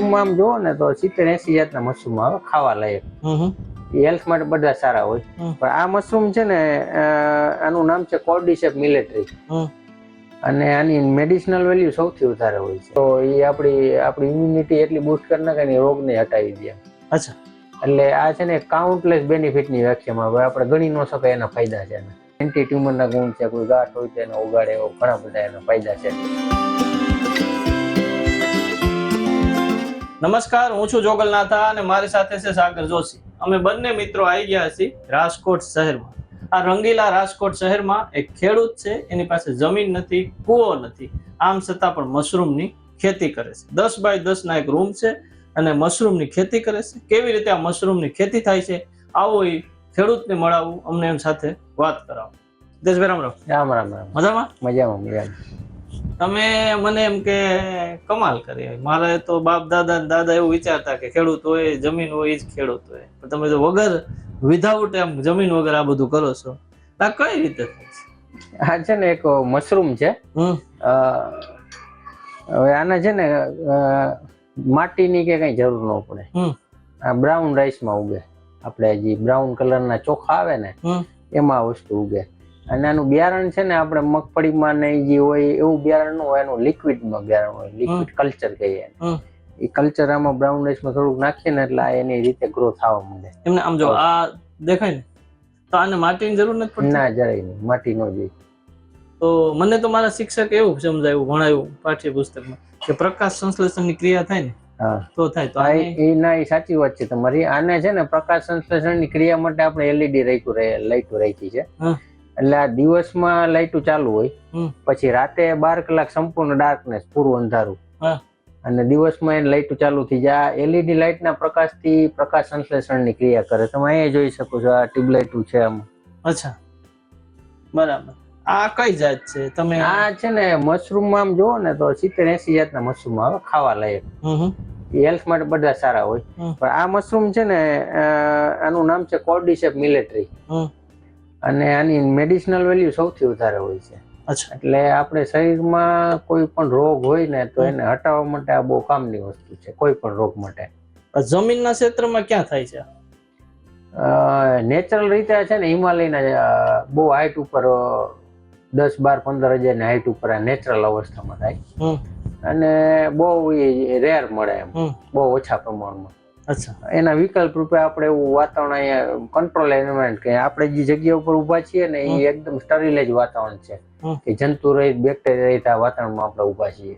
મશરૂમમાં આમ જોવો ને તો સિત્તેર એસી જાતના મશરૂમ આવે ખાવા લાયક. હેલ્થ માટે બધા સારા હોય. પણ આ મશરૂમ છે ને આનું નામ છે કોર્ડિસેપ મિલિટરી અને આની મેડિસિનલ વેલ્યુ સૌથી વધારે હોય છે. તો એ આપણી આપણી ઇમ્યુનિટી એટલી બૂસ્ટ કરી નાખે ને રોગ રોગને હટાવી દે. અચ્છા. એટલે આ છે ને કાઉન્ટલેસ બેનિફિટની વ્યાખ્યામાં હવે આપણે ગણી ન શકાય એના ફાયદા છે એના. એન્ટી ટ્યુમરના ગુણ છે કોઈ ગાંઠ હોય તો એને ઉગાડે એવો ઘણા બધા એના ફાયદા છે. નમસ્કાર હું છું જોગલનાથા અને મારી સાથે છે સાગર જોશી. અમે બંને મિત્રો આવી ગયા છીએ રાજકોટ શહેરમાં. આ રંગીલા રાજકોટ શહેરમાં એક ખેડૂત છે એની પાસે જમીન નથી કૂવો નથી. આમ છતાં પણ મશરૂમની ખેતી કરે છે. દસ બાય દસના એક રૂમ છે અને મશરૂમની ખેતી કરે છે. કેવી રીતે આ મશરૂમની ખેતી થાય છે આવો એ ખેડૂતને મળાવું અમને એમ સાથે વાત કરાવો. દેશભાઈ રામ રામ. રામ રામ રામ. મજામાં? મજામાં મજામાં. તમે મને એમ કે કમાલ કરી મારે તો બાપ દાદા ને દાદા એવું વિચારતા કે ખેડૂત હોય જમીન હોય એ જ ખેડૂત હોય. પણ તમે તો વગર વિધાઉટ એમ જમીન વગર આ બધું કરો છો આ કઈ રીતે આ છે ને એક મશરૂમ છે. હવે આને છે ને માટીની કે કઈ જરૂર ન પડે. આ બ્રાઉન રાઈસમાં ઉગે. આપણે જે બ્રાઉન કલરના ચોખા આવે ને એમાં વસ્તુ ઉગે. અને આનું બિયારણ છે ને આપણે મગફળીમાં ને જે હોય એવું બિયારણનું હોય એનું લિક્વિડમાં બિયારણ હોય લિક્વિડ કલ્ચર કહીએ એ કલ્ચર આમાં બ્રાઉન રાઈસમાં થોડુંક નાખીએ ને એટલે એની રીતે ગ્રો થવા માંડે. એમને આમ જો આ દેખાય ને? તો આને માટીની જરૂર નથી પડતી? ના જરાય નહીં. માટી નો જોઈએ. તો મને તો મારા શિક્ષક એવું સમજાયું ભણાયું પાઠ્યપુસ્તકમાં કે પ્રકાશ સંશ્લેષણની ક્રિયા થાય ને તો થાય. તો એ ના એ સાચી વાત છે તમારી. આને છે ને પ્રકાશ સંશ્લેષણની ક્રિયા માટે આપણે એલઈડી રાખ્યું રહે લાઈટો રાખી છે. એટલે આ દિવસમાં લાઈટો ચાલુ હોય. પછી રાતે બાર કલાક સંપૂર્ણ ડાર્કનેસ પૂરું અંધારું. અને દિવસમાં એ લાઈટો ચાલુ થઈ જાય. એલઈડી લાઇટના પ્રકાશથી પ્રકાશ સંશ્લેષણની ક્રિયા કરે. તમે અહીંયા જોઈ શકો છો આ ટ્યુબલાઇટો છે આમ. અચ્છા. બરાબર. આ કઈ જાત છે? તમે આ છે ને મશરૂમ આમ જુઓ ને તો સિત્તેર એસી જાતના મશરૂમ આવે ખાવા લાયક. હેલ્થ માટે બધા સારા હોય. પણ આ મશરૂમ છે ને આનું નામ છે કોર્ડિસેપ મિલિટરી અને આની મેડિસિનલ વેલ્યુ સૌથી વધારે હોય છે. અચ્છા. એટલે આપણે શરીરમાં કોઈ પણ રોગ હોય ને તો એને હટાવવા માટે આ બહુ કામની વસ્તુ છે કોઈ પણ રોગ માટે. જમીનના ક્ષેત્રમાં ક્યાં થાય છે? નેચરલ રીતે છે ને હિમાલયના બહુ હાઈટ ઉપર દસ બાર પંદર હજારની હાઈટ ઉપર આ નેચરલ અવસ્થામાં થાય. અને બહુ રેર મળે એમ. બહુ ઓછા પ્રમાણમાં. એના વિકલ્પ રૂપે આપણે એવું વાતાવરણ અહીંયા કંટ્રોલ એન્વાયરમેન્ટ કે આપણે જે જગ્યા ઉપર ઊભા છીએ ને એ એકદમ સ્ટરીલ જ વાતાવરણ છે. કે જંતુ રહિત બેક્ટેરિયા રહિત આ વાતાવરણમાં આપણે ઊભા છીએ.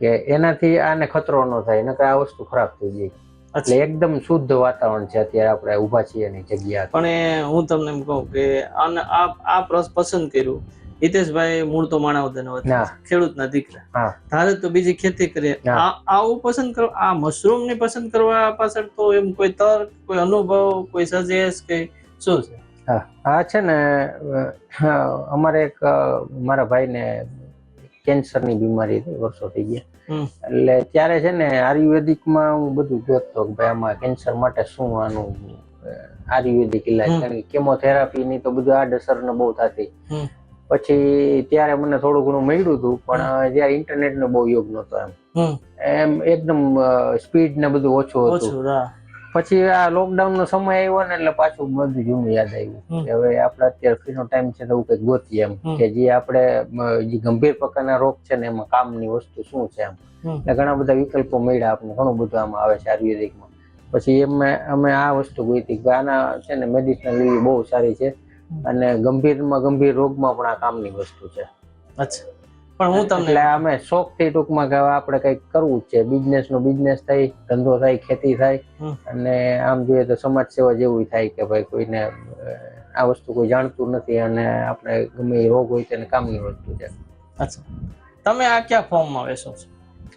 કે એનાથી આને ખતરો ન થાય નકર આ વસ્તુ ખરાબ થઈ જાય. એટલે એકદમ શુદ્ધ વાતાવરણ છે અત્યારે આપણે ઊભા છીએ એની જગ્યા. પણ હું તમને એમ કહું કે આ આ પસંદ કર્યું. હિતેશભાઈ મૂળ તો ના. ખેડૂતના દીકરા. ધારે તો બીજી ખેતી કરીએ આવું પસંદ કરો આ મશરૂમની પસંદ કરવા પાછળ તો એમ કોઈ તર્ક કોઈ અનુભવ કોઈ સજેશ કે શું છે? હા. આ છે ને અમારે એક મારા ભાઈને કેન્સરની બીમારી હતી વર્ષો થઈ ગયા. એટલે ત્યારે છે ને આયુર્વેદિકમાં હું બધું જોતો કે ભાઈ આમાં કેન્સર માટે શું આનું આયુર્વેદિક ઇલાજ. કારણ કે કેમોથેરાપી ની તો બધું આડઅસર ને બહુ થતી. પછી ત્યારે મને થોડું ઘણું મળ્યું હતું પણ જ્યારે ઇન્ટરનેટ નો બહુ યોગ નતો એમ. એમ એકદમ સ્પીડ ને બધું ઓછું હતું. પછી આ લોકડાઉન નો સમય આવ્યો ને એટલે પાછું બધું જૂનું યાદ આવ્યું. કે હવે આપણે અત્યારે ફ્રીનો ટાઈમ છે તો એવું કંઈક ગોતીએ એમ. કે જે આપણે જે ગંભીર પ્રકારના રોગ છે ને એમાં કામની વસ્તુ શું છે એમ. એટલે ઘણા બધા વિકલ્પો મળ્યા આપણને ઘણું બધું આમાં આવે છે આયુર્વેદિકમાં પછી એમ અમે આ વસ્તુ ગોતી કે આના છે ને મેડિસિનલ લેવી બહુ સારી છે. અને ગંભીરમાં ગંભીર રોગમાં પણ આ કામની વસ્તુ છે. અચ્છા. પણ હું તમને એટલે અમે શોખથી ટૂંકમાં કે આપણે કંઈક કરવું છે. બિઝનેસ નો બિઝનેસ થાય ધંધો થાય ખેતી થાય અને આમ જોઈએ તો સમાજ સેવા જેવું થાય કે ભાઈ કોઈને આ વસ્તુ કોઈ જાણતું નથી અને આપણે ગમે એ રોગ હોય તેને કામની વસ્તુ છે. અચ્છા. તમે આ ક્યાં ફોર્મમાં વેચો છો?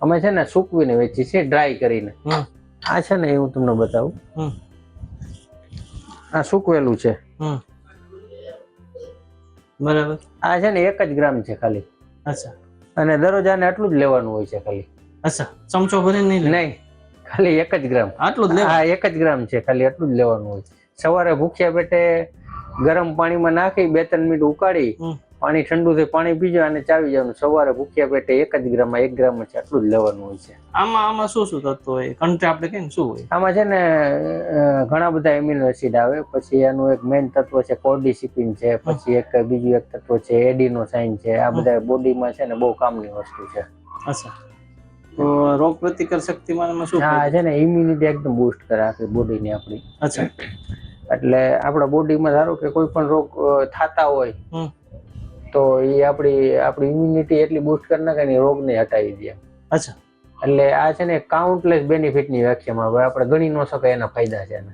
અમે છે ને સૂકવીને વેચી છીએ ડ્રાય કરીને. આ છે ને એ હું તમને બતાવું. આ સૂકવેલું છે. બરાબર. આ છે ને એક જ ગ્રામ છે ખાલી. અચ્છા. અને દરરોજ આને આટલું જ લેવાનું હોય છે ખાલી. અચ્છા. ચમચો ભરીને નહીં નહીં. ખાલી એક જ ગ્રામ. આટલું જ હા એક જ ગ્રામ છે. ખાલી આટલું જ લેવાનું હોય સવારે ભૂખ્યા પેટે ગરમ પાણીમાં નાખી બે ત્રણ મિનિટ ઉકાળી પાણી ઠંડુ થઈ પાણી પીજો અને ચાવી જવાનું સવારે ભૂખ્યા પેટે એક જ ગ્રામ એક ગ્રામ છે આટલું જ લેવાનું હોય છે. આમાં આમાં શું શું તત્વ હોય? કંટ્રી આપણે કેમ શું હોય? આમાં છે ને ઘણા બધા એમિનો એસિડ આવે. પછી એનું એક મેઇન તત્વ છે કોર્ડિસિપિન છે. પછી એક બીજું એક તત્વ છે એડિનોસાઇન છે. આ બધા બોડીમાં છે ને બહુ કામની વસ્તુ છે. અચ્છા. તો રોગ પ્રતિકાર શક્તિમાં શું હા છે ને ઇમ્યુનિટી એકદમ બૂસ્ટ કરે આખી બોડીની આપણી. અચ્છા. એટલે આપણા બોડીમાં ધારો કે કોઈ પણ રોગ થતા હોય તો એ આપણી આપણી ઇમ્યુનિટી એટલી બૂસ્ટ કરી નાખે ને રોગને હટાવી દે અચ્છા. એટલે આ છે ને કાઉન્ટલેસ બેનિફિટની વ્યાખ્યામાં હવે આપણે ગણી ન શકાય એના ફાયદા છે એને.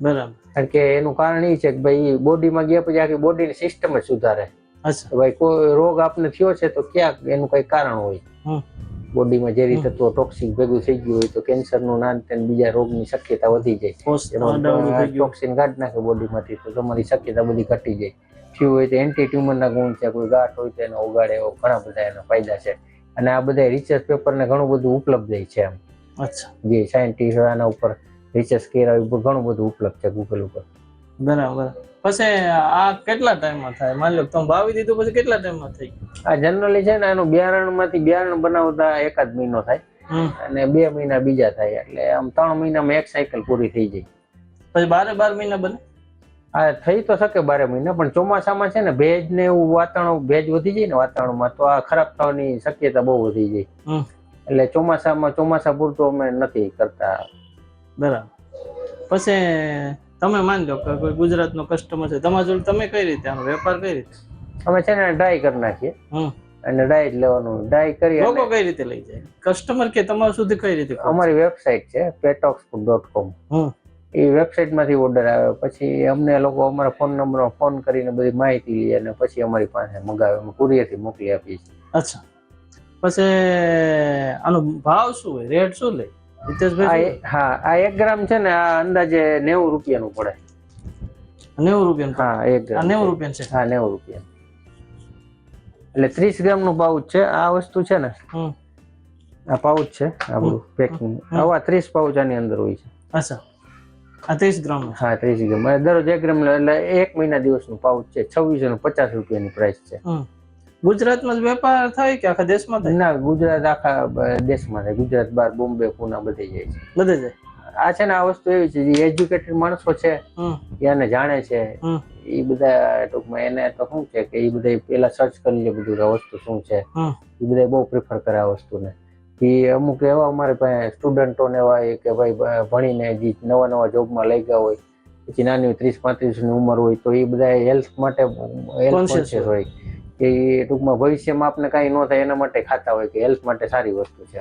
બરાબર. કારણ કે એનું કારણ એ છે કે ભાઈ બોડીમાં ગયા પછી આખી બોડીની સિસ્ટમ જ સુધારે. અચ્છા. ભાઈ કોઈ રોગ આપને થયો છે તો ક્યાંક એનું કઈ કારણ હોય. બોડીમાં ઝેરી તત્વો ટોક્સિક ભેગું થઈ ગયું હોય તો કેન્સરનું નાન તેન બીજા રોગની શક્યતા વધી જાય. ટોક્સિન કાઢી નાખે બોડીમાંથી તો તમારી શક્યતા બધી ઘટી જાય. થયું હોય તો એન્ટી ટ્યુમરના ગુણ છે કોઈ ગાંઠ હોય તો એને ઓગાડે એવો ઘણા બધા એના ફાયદા છે. અને આ બધા રિસર્ચ પેપરને ઘણું બધું ઉપલબ્ધ છે એમ. અચ્છા. જે સાયન્ટિસ્ટ આના ઉપર રિસર્ચ કર્યા ઉપર ઘણું બધું ઉપલબ્ધ છે ગૂગલ ઉપર. બરાબર. પછી આ કેટલા ટાઈમમાં થાય? માની લો તમે વાવી દીધું પછી કેટલા ટાઈમમાં થઈ? આ જનરલી છે ને આનું બિયારણમાંથી બિયારણ બનાવતા એકાદ મહિનો થાય. અને બે મહિના બીજા થાય એટલે આમ ત્રણ મહિનામાં એક સાયકલ પૂરી થઈ જાય. પછી બારે બાર મહિના બને? આ થઈ તો શકે બારે મહિના પણ ચોમાસામાં છે ને ભેજ ને એવું વાતાવરણ ભેજ વધી જાય ને વાતાવરણમાં તો આ ખરાબ થવાની શક્યતા બહુ વધી જાય. એટલે ચોમાસામાં ચોમાસા પૂરતું અમે નથી કરતા. બરાબર. પછી તમે માનજો કે કોઈ ગુજરાતનો કસ્ટમર છે તમારા જોડે તમે કઈ રીતે આનો વેપાર કઈ રીતે અમે છે ને ડ્રાય કરી નાખીએ. અને ડ્રાય લેવાનું. ડ્રાય કરી લોકો કઈ રીતે લઈ જાય? કસ્ટમર કે તમારા સુધી કઈ રીતે અમારી વેબસાઇટ છે હમ. એ વેબસાઇટમાંથી ઓર્ડર આવે પછી અમને લોકો અમારા ફોન નંબર ફોન કરીને બધી માહિતી લે અને પછી અમારી પાસે મંગાવે અમે કુરિયરથી મોકલી આપીએ છીએ. અચ્છા. પછી આનો ભાવ શું હોય? રેટ શું લે? હિતેશભાઈ હા આ એક ગ્રામ છે ને આ અંદાજે નેવું રૂપિયાનું પડે. નેવું રૂપિયાનું હા એક ગ્રામ નેવું રૂપિયા છે? હા નેવું રૂપિયા એટલે ત્રીસ ગ્રામનું પાઉચ છે. આ વસ્તુ છે ને આ પાઉચ છે આપણું પેકિંગ આવા ત્રીસ પાઉચ આની અંદર હોય છે. અચ્છા. આ ત્રીસ ગ્રામ હા ત્રીસ ગ્રામ. દરરોજ એક ગ્રામ એટલે એક મહિના દિવસનું પાઉચ છે. છવ્વીસો ને પચાસ રૂપિયાની પ્રાઇસ છે. ગુજરાતમાં જ વેપાર થાય કે આખા દેશમાં થાય? ના ગુજરાત આખા દેશમાં થાય. ગુજરાત બહાર બોમ્બે પુના બધે જાય છે. બધે જાય? આ છે ને આ વસ્તુ એવી છે જે એજ્યુકેટેડ માણસો છે એને જાણે છે. એ બધા ટૂંકમાં એને તો શું છે કે એ બધા પેલા સર્ચ કરી લે બધું વસ્તુ શું છે. એ બધા બહુ પ્રિફર કરે આ વસ્તુને. એ અમુક એવા અમારે પાસે સ્ટુડન્ટો ને એવા હોય કે ભાઈ ભણીને જે નવા નવા જોબમાં લઈ ગયા હોય પછી નાની ત્રીસ પાંત્રીસની ઉંમર હોય તો એ બધા હેલ્થ માટે કોન્શિયસ હોય. કે એ ટૂંકમાં ભવિષ્યમાં આપને કાંઈ ન થાય એના માટે ખાતા હોય કે હેલ્થ માટે સારી વસ્તુ છે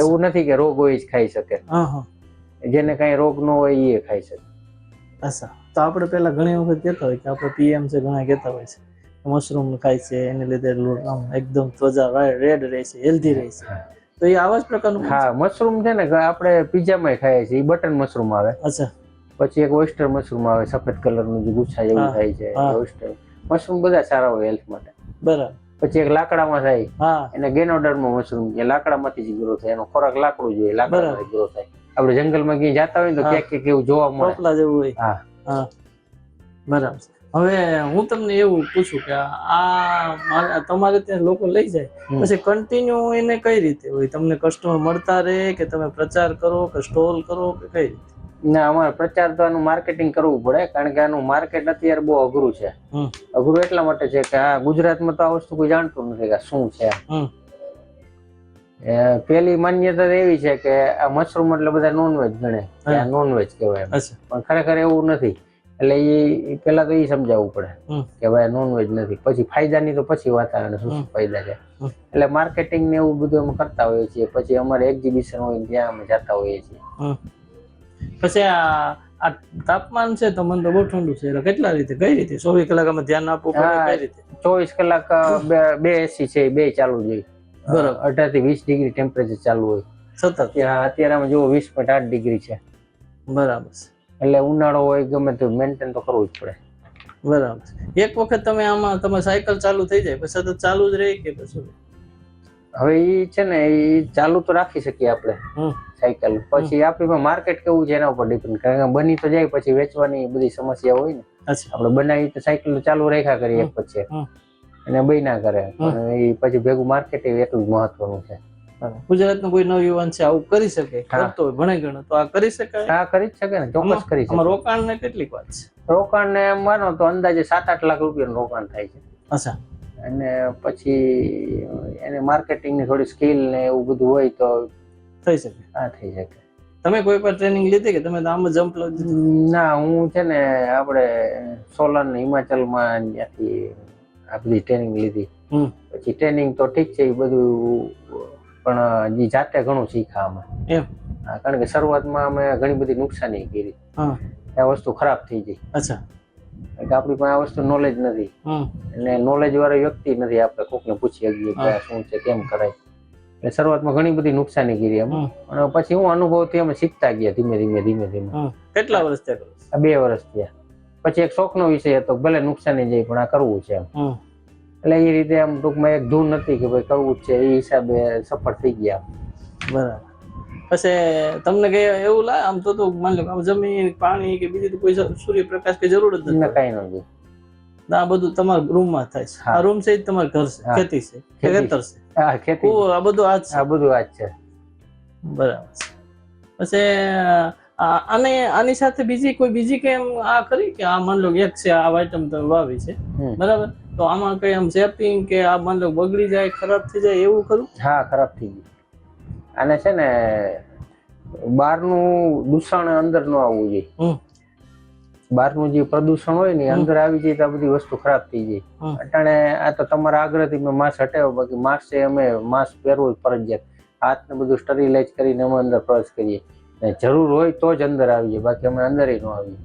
એવું નથી કે રોગ હોય જ ખાઈ શકે. જેને કાંઈ રોગ ન હોય એ ખાઈ શકે. અચ્છા તો આપણે પેલા ઘણી વખત કહેતા હોય કે આપણે પીએમ છે ઘણા કહેતા હોય છે. મશરૂમ ખાય છે એને લીધે આમ એકદમ ત્વચા રેડ રહે છે હેલ્ધી રહે છે. તો એ આવા જ પ્રકારનું હા મશરૂમ છે ને આપણે પીઝામાં ખાઈએ છીએ એ બટન મશરૂમ આવે. અચ્છા. પછી એક ઓઇસ્ટર મશરૂમ આવે સફેદ કલરનું જે ગુચ્છા જેવું થાય છે હા. ઓઇસ્ટર મશરૂમ બધા સારા હોય હેલ્થ માટે. બરાબર. પછી એક લાકડામાં થાય એને એને માં મશરૂમ કે લાકડામાંથી જ ગ્રો થાય એનો ખોરાક લાકડું જોઈએ લાકડામાંથી ગ્રો થાય. આપણે જંગલમાં ક્યાંય જતા હોય તો ક્યાંક ક્યાંક એવું જોવા મળે. જેવું હોય. હા. હા. બરાબર. હવે હું તમને એવું પૂછું કે આ મારા- તમારે ત્યાં લોકો લઈ જાય. પછી કન્ટિન્યુ એને કઈ રીતે હોય? તમને કસ્ટમર મળતા રહે કે તમે પ્રચાર કરો કે સ્ટોલ કરો કે કઈ રીતે? ના અમારે પ્રચાર તો આનું માર્કેટિંગ કરવું પડે કારણ કે આનું માર્કેટ અત્યારે બહુ અઘરું છે. અઘરું એટલા માટે છે કે આ ગુજરાતમાં તો આ વસ્તુ કોઈ જાણતું નથી કે શું છે. એ પેલી માન્યતા તો એવી છે કે આ મશરૂમ એટલે બધા નોનવેજ ગણે. નોનવેજ કહેવાય પણ ખરેખર એવું નથી. એટલે એ પેલા તો એ સમજાવવું પડે કે ભાઈ નોનવેજ નથી. પછી ફાયદાની તો પછી વાત આવે ને શું શું ફાયદા છે. એટલે માર્કેટિંગ ને એવું બધું અમે કરતા હોઈએ છીએ. પછી અમારે એક્ઝિબિશન હોય ત્યાં અમે જતા હોઈએ છીએ. પછી આ આ તાપમાન છે તો મને તો બહુ ઠંડુ છે. એટલે કેટલા રીતે? કઈ રીતે? ચોવીસ કલાક અમે ધ્યાન આપવું પડે? કઈ રીતે? ચોવીસ કલાક બે- એસી છે બે ચાલુ જોઈએ બરોબર. અઢારથી વીસ ડિગ્રી ટેમ્પરેચર ચાલુ હોય. સતત. અત્યારે અત્યારે અમે જુઓ વીસ પોઈન્ટ આઠ ડિગ્રી છે. બરાબર છે. એટલે ઉનાળો હોય ગમે તે મેન્ટેન તો કરવું જ પડે. બરાબર. એક વખત તમે આમાં તમે સાયકલ ચાલુ થઈ જાય પછી સતત ચાલુ જ રહે કે પછી? હવે એ છે ને એ ચાલુ તો રાખી શકીએ આપણે સાયકલ પછી આપણી માર્કેટ કેવું છે એના ઉપર ડિપેન્ડ કારણ કે બની તો જાય પછી વેચવાની બધી સમસ્યા હોય ને. આપણે બનાવી તો સાયકલ ચાલુ રાખ્યા કરીએ એક પછી. અને હમ. ના કરે. એ પછી ભેગું માર્કેટ એટલું જ મહત્વનું છે. ગુજરાતનો કોઈ નવયુવાન છે આવું કરી શકે હા. કરતો હોય ભણે ગણો તો આ કરી શકાય? આ કરી જ શકે ને ચોક્કસ કરી શકે. રોકાણ ને કેટલીક વાત છે? રોકાણ ને માનો તો અંદાજે સાત આઠ લાખ રૂપિયાનું રોકાણ થાય છે. અચ્છા. અને પછી એને માર્કેટિંગની થોડી સ્કિલ ને એવું બધું હોય તો થઈ શકે. આ થઈ શકે. તમે કોઈ પણ ટ્રેનિંગ લીધી કે તમે તો આમ જમ્પ લઈ ના હું છે ને આપણે સોલન હિમાચલમાં ત્યાંથી આ બધી ટ્રેનિંગ લીધી. હમ. પછી ટ્રેનિંગ તો ઠીક છે એ બધું પણ હજી જાતે ઘણું શીખા અમે. એમ? કારણ કે શરૂઆતમાં અમે ઘણી બધી નુકસાની કરી. આ વસ્તુ ખરાબ થઈ ગઈ. અચ્છા. કે આપણી પાસે આ વસ્તુ નોલેજ નથી. અને નોલેજ વાળો વ્યક્તિ નથી આપણે કોકને પૂછી શકીએ કે શું છે કેમ કરાય. એટલે શરૂઆતમાં ઘણી બધી નુકસાની કરી અમે. અને પછી હું અનુભવથી અમે શીખતા ગયા ધીમે ધીમે ધીમે ધીમે. કેટલા વર્ષ થયા? આ બે વર્ષ થયા. પછી એક શોખનો વિષય હતો ભલે નુકસાની જાય પણ આ કરવું છે એમ. એટલે એ રીતે આમ ટૂંકમાં એક ધૂન નથી કે ભાઈ કરવું જ છે એ હિસાબે સફળ થઈ ગયા. બરાબર. પછી તમને કે એવું લાગે? આમ તો તો માની લો આમ જમીન પાણી કે બીજી તો કોઈ સૂર્યપ્રકાશ કે જરૂર જ નથી કઈ નથી. આ બધું તમારા રૂમમાં થાય છે. આ રૂમ છે એ તમારું ઘર છે ખેતી છે ખેતર છે? હા ખેતી. આ બધું આ છે. આ બધું આ છે. બરાબર પછી અને આની સાથે બીજી કોઈ બીજી કેમ આ કરી? કે આ માન લો કે એક છે આ આઈટમ તમે વાવી છે. બરાબર? તો આમાં કઈ આમ સેપિંગ કે આ મતલબ બગડી જાય ખરાબ થઈ જાય એવું ખરું? હા ખરાબ થઈ ગયું. અને છે ને બહારનું દૂષણ અંદર ન આવવું જોઈએ. બહારનું જે પ્રદૂષણ હોય ને અંદર આવી જાય તો આ બધી વસ્તુ ખરાબ થઈ જાય. અટાણે આ તો તમારા આગ્રહથી મેં માસ્ક હટાવ્યો બાકી માસ્ક છે અમે માસ્ક પહેરવું ફરજિયાત. હાથને બધું સ્ટરીલાઇઝ કરીને અમે અંદર પ્રવેશ કરીએ. ને જરૂર હોય તો જ અંદર આવીએ બાકી અમે અંદર ન આવીએ.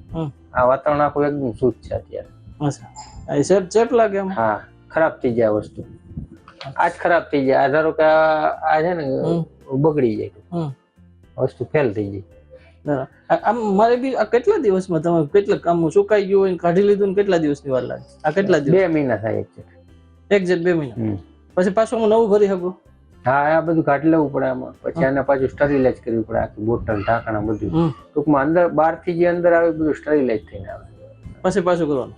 આ વાતાવરણ આખું એકદમ શુદ્ધ છે અત્યારે. આ ચેપ ચેપ લાગે એમ? હા ખરાબ થઈ જાય વસ્તુ. આ જ ખરાબ થઈ જાય આ ધારો કે આ છે ને બગડી જાય. વસ્તુ ફેલ થઈ જાય આમ મારે બી આ કેટલા દિવસમાં તમે કેટલા કામ સુકાઈ ગયું હોય કાઢી લીધું ને કેટલા દિવસની વાર લાગે? આ કેટલા દિવસ? બે મહિના થાય એક છે. એક જેટ બે મહિના? પછી પાછું હું નવું ભરી શકું? હા આ બધું કાઢી લેવું પડે આમાં. પછી આને પાછું સ્ટરીલાઇઝ કરવી પડે આખી બોટલ ઢાંકણા બધું. ટૂંકમાં અંદર બહારથી જે અંદર આવે બધું સ્ટરીલાઇઝ થઈને આવે. પછી પાછું કરવાનું?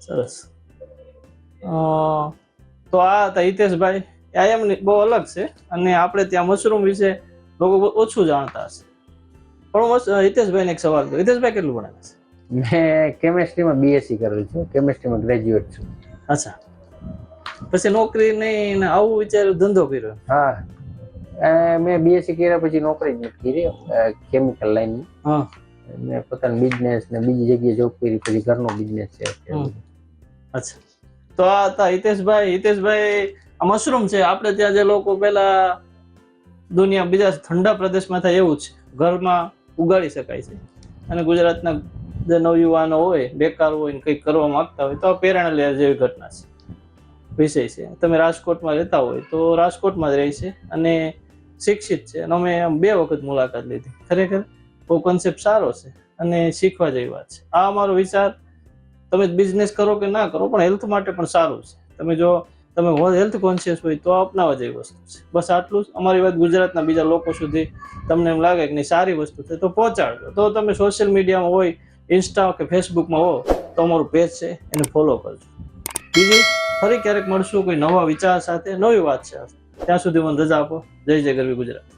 સરસ. તો આ હતા હિતેશભાઈ. આ એમની બહુ અલગ છે અને આપણે ત્યાં મશરૂમ વિશે લોકો ઓછું જાણતા હશે. પણ હિતેશભાઈને એક સવાલ કરું. હિતેશભાઈ કેટલું ભણેલા છે? મેં કેમેસ્ટ્રીમાં બીએસસી કરેલું છું. કેમેસ્ટ્રીમાં ગ્રેજ્યુએટ છું. અચ્છા. પછી નોકરી નહીં આવું વિચાર્યું ધંધો કર્યો? હા. મેં બીએસસી કર્યા પછી નોકરી જ નથી કરી કેમિકલ લાઈન હા. મેં પોતાનો બિઝનેસ ને બીજી જગ્યાએ જોબ કરી પછી ઘરનો બિઝનેસ છે. અચ્છા. તો આ હતા હિતેશભાઈ હિતેશભાઈ આ મશરૂમ છે. આપણે ત્યાં જે લોકો પેલા દુનિયા બીજા ઠંડા પ્રદેશમાં થાય એવું છે ઘરમાં ઉગાડી શકાય છે. અને ગુજરાતના જે નવયુવાનો હોય બેકાર હોય ને કંઈક કરવા માંગતા હોય તો આ પ્રેરણા લેવા જેવી ઘટના છે. વિષય છે. તમે રાજકોટમાં રહેતા હોય તો રાજકોટમાં જ રહી છે અને શિક્ષિત છે. અને અમે બે વખત મુલાકાત લીધી. ખરેખર? બહુ કોન્સેપ્ટ સારો છે અને શીખવા જેવી વાત છે. આ અમારો વિચાર તમે બિઝનેસ કરો કે ના કરો, પણ હેલ્થ માટે પણ સારું છે. તમે જો, તમે હેલ્થ કોન્શિયસ હોય તો અપનાવવા જેવી વસ્તુ છે. બસ આટલું જ. અમારી વાત ગુજરાતના બીજા લોકો સુધી તમને એમ લાગે કે નહીં, સારી વસ્તુ છે. તો પહોંચાડજો. તો તમે સોશિયલ મીડિયામાં હોય ઇન્સ્ટા કે ફેસબુકમાં હો, તો અમારું પેજ છે, એને ફોલો કરજો. બીજી, ફરી ક્યારેક મળશું કોઈ નવા વિચાર સાથે, નવી વાત છે. ત્યાં સુધી મને રજા આપો. જય જય ગરવી ગુજરાત.